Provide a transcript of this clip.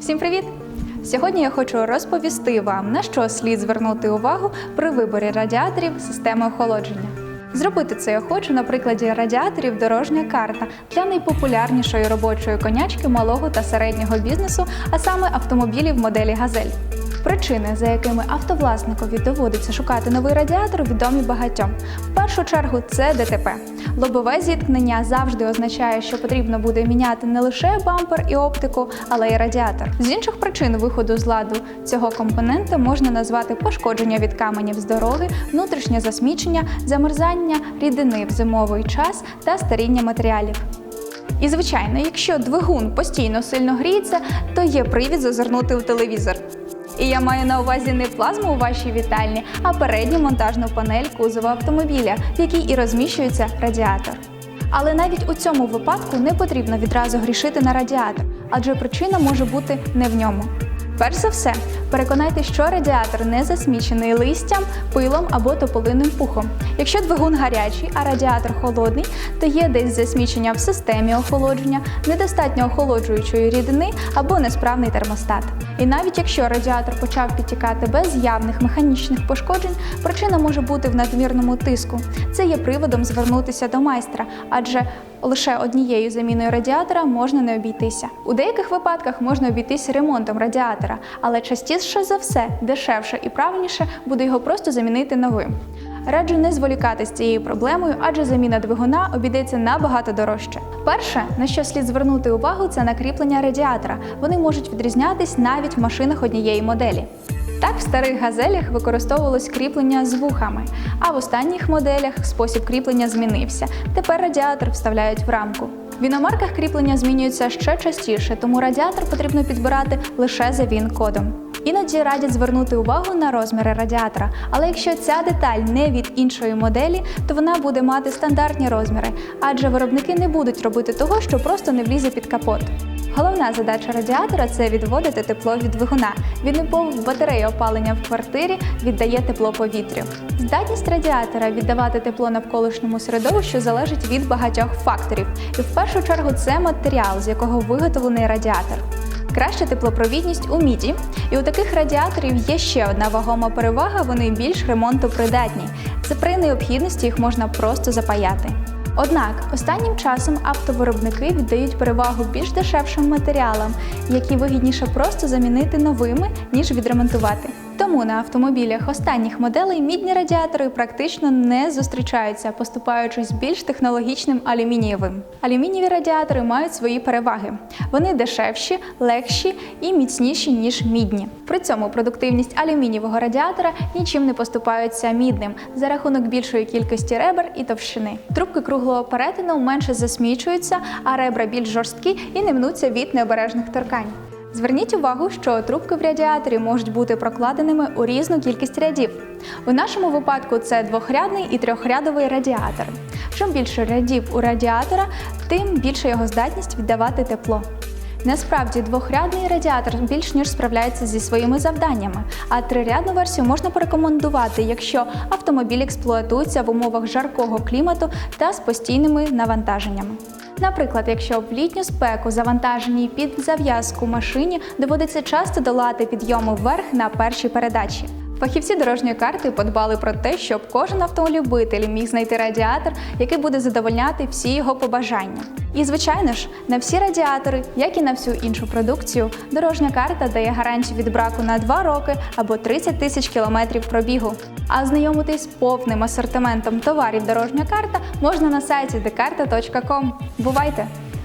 Всім привіт! Сьогодні я хочу розповісти вам, на що слід звернути увагу при виборі радіаторів системи охолодження. Зробити це я хочу на прикладі радіаторів дорожня карта для найпопулярнішої робочої конячки малого та середнього бізнесу, а саме автомобілів моделі Газель. Причини, за якими автовласникові доводиться шукати новий радіатор, відомі багатьом. В першу чергу це ДТП. Лобове зіткнення завжди означає, що потрібно буде міняти не лише бампер і оптику, але й радіатор. З інших причин виходу з ладу цього компонента можна назвати пошкодження від каменів з дороги, внутрішнє засмічення, замерзання рідини в зимовий час та старіння матеріалів. І звичайно, якщо двигун постійно сильно гріється, то є привід зазирнути в телевізор. І я маю на увазі не плазму у вашій вітальні, а передню монтажну панель кузова автомобіля, в якій і розміщується радіатор. Але навіть у цьому випадку не потрібно відразу грішити на радіатор, адже причина може бути не в ньому. Перш за все, переконайтеся, що радіатор не засмічений листям, пилом або тополинним пухом. Якщо двигун гарячий, а радіатор холодний, то є десь засмічення в системі охолодження, недостатньо охолоджуючої рідини або несправний термостат. І навіть якщо радіатор почав підтікати без явних механічних пошкоджень, причина може бути в надмірному тиску. Це є приводом звернутися до майстра, адже лише однією заміною радіатора можна не обійтися. У деяких випадках можна обійтися ремонтом радіатора, але частіше за все дешевше і правильніше буде його просто замінити новим. Раджу не зволікати з цією проблемою, адже заміна двигуна обійдеться набагато дорожче. Перше, на що слід звернути увагу, це на кріплення радіатора. Вони можуть відрізнятись навіть в машинах однієї моделі. Так, в старих газелях використовувалось кріплення з вухами, а в останніх моделях спосіб кріплення змінився. Тепер радіатор вставляють в рамку. В іномарках кріплення змінюються ще частіше, тому радіатор потрібно підбирати лише за він-кодом. Іноді радять звернути увагу на розміри радіатора, але якщо ця деталь не від іншої моделі, то вона буде мати стандартні розміри, адже виробники не будуть робити того, що просто не влізе під капот. Головна задача радіатора це відводити тепло від двигуна. Він в батареї опалення в квартирі віддає тепло повітрю. Здатність радіатора віддавати тепло навколишньому середовищу залежить від багатьох факторів, і в першу чергу це матеріал, з якого виготовлений радіатор. Краща теплопровідність у міді, і у таких радіаторів є ще одна вагома перевага: вони більш ремонтопридатні. Це при необхідності їх можна просто запаяти. Однак останнім часом автовиробники віддають перевагу більш дешевшим матеріалам, які вигідніше просто замінити новими, ніж відремонтувати. Тому на автомобілях останніх моделей мідні радіатори практично не зустрічаються, поступаючись більш технологічним алюмінієвим. Алюмінієві радіатори мають свої переваги. Вони дешевші, легші і міцніші, ніж мідні. При цьому продуктивність алюмінієвого радіатора нічим не поступаються мідним за рахунок більшої кількості ребер і товщини. Трубки круглого перетину менше засмічуються, а ребра більш жорсткі і не мнуться від необережних торкань. Зверніть увагу, що трубки в радіаторі можуть бути прокладеними у різну кількість рядів. У нашому випадку це двохрядний і трьохрядовий радіатор. Чим більше рядів у радіатора, тим більша його здатність віддавати тепло. Насправді двохрядний радіатор більш ніж справляється зі своїми завданнями, а трирядну версію можна порекомендувати, якщо автомобіль експлуатується в умовах жаркого клімату та з постійними навантаженнями. Наприклад, якщо в літню спеку завантаженій під зав'язку машині доводиться часто долати підйоми вверх на першій передачі. Фахівці дорожньої карти подбали про те, щоб кожен автолюбитель міг знайти радіатор, який буде задовольняти всі його побажання. І, звичайно ж, на всі радіатори, як і на всю іншу продукцію, дорожня карта дає гарантію від браку на 2 роки або 30 тисяч кілометрів пробігу. А ознайомитись з повним асортиментом товарів дорожня карта можна на сайті dekarta.com. Бувайте!